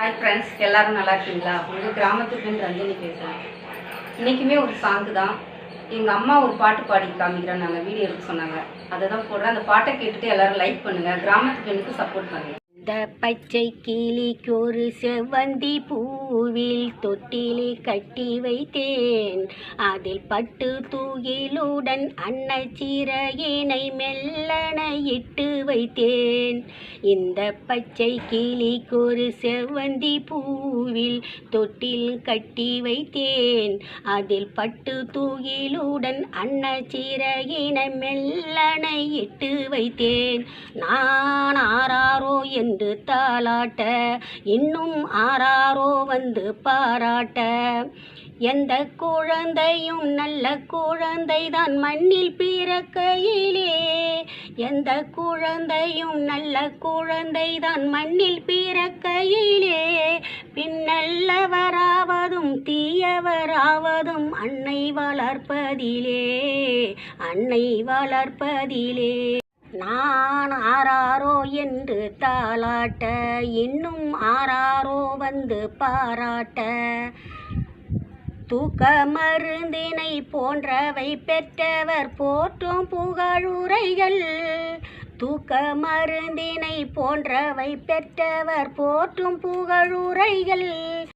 Hi friends எல்லாரும் நல்லா இருக்கீங்களா? உங்கள் கிராமத்துக்குன்னு பெண் பேசுகிறேன் இன்றைக்குமே ஒரு சாங்கு தான். எங்கள் அம்மா ஒரு பாட்டு பாடி காமிக்கிறேன் நாங்கள் வீடியோ எடுக்க சொன்னாங்க. அதை தான் போடுறேன். அந்த பாட்டை கேட்டுட்டு எல்லாரும் லைக் பண்ணுங்கள் கிராமத்து பெண்ணுக்கு சப்போர்ட் பண்ணுங்கள் இந்த பச்சை ஒரு செவ்வந்தி பூவில் தொட்டிலே கட்டி வைத்தேன். அதில் பட்டு தூகிலுடன் அன்னச்சிறையினை மெல்லன இட்டு வைத்தேன். இந்த பச்சை கிளிக்கொரு செவ்வந்தி பூவில் தொட்டில் கட்டி வைத்தேன். அதில் பட்டு தூகிலுடன் அன்னச்சிறையினை மெல்லன இட்டு வைத்தேன். நான் ஆராரோ வந்து தாளாட்ட இன்னும் ஆறாரோ வந்து பாராட்ட. எந்த குழந்தையும் நல்ல குழந்தைதான் மண்ணில் பிறக்கையிலே. எந்த குழந்தையும் நல்ல குழந்தைதான் மண்ணில் பிறக்கையிலே. பின்னல்லவராவதும் தீயவராவதும் அன்னை வளர்ப்பதிலே அன்னை வளர்ப்பதிலே. நான் ஆராரோ என்று தாளாட்ட இன்னும் ஆராரோ வந்து பாராட்ட. தூக்க மருந்தினை போன்றவை பெற்றவர் போற்றும் புகழுரைகள். தூக்க மருந்தினை போன்றவை பெற்றவர் போற்றும் புகழுரைகள்.